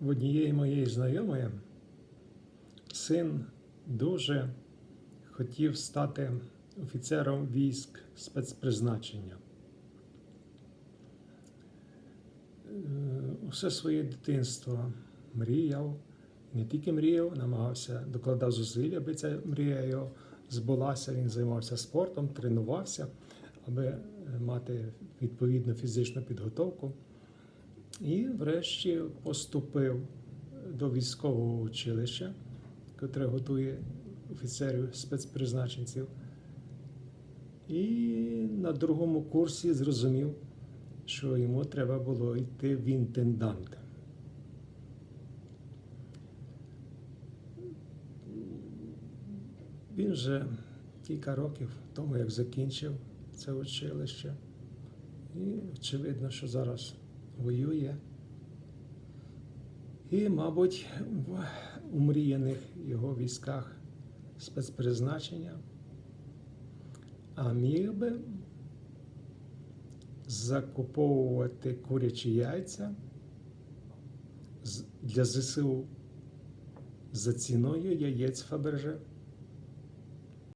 в однієї моєї знайомої син дуже хотів стати офіцером військ спецпризначення. Е, Усе своє дитинство мріяв, не тільки мріяв, намагався, докладав зусиль, аби ця мрія його збулася. Він займався спортом, тренувався, аби мати відповідну фізичну підготовку. І врешті поступив до військового училища, котре готує офіцерів спецпризначенців. І на другому курсі зрозумів, що йому треба було йти в інтенданти. Він вже кілька років тому, як закінчив це училище, і очевидно, що зараз воює. І, мабуть, в умріяних його військах спецпризначення, а міг би закуповувати курячі яйця для ЗСУ за ціною яєць Фаберже.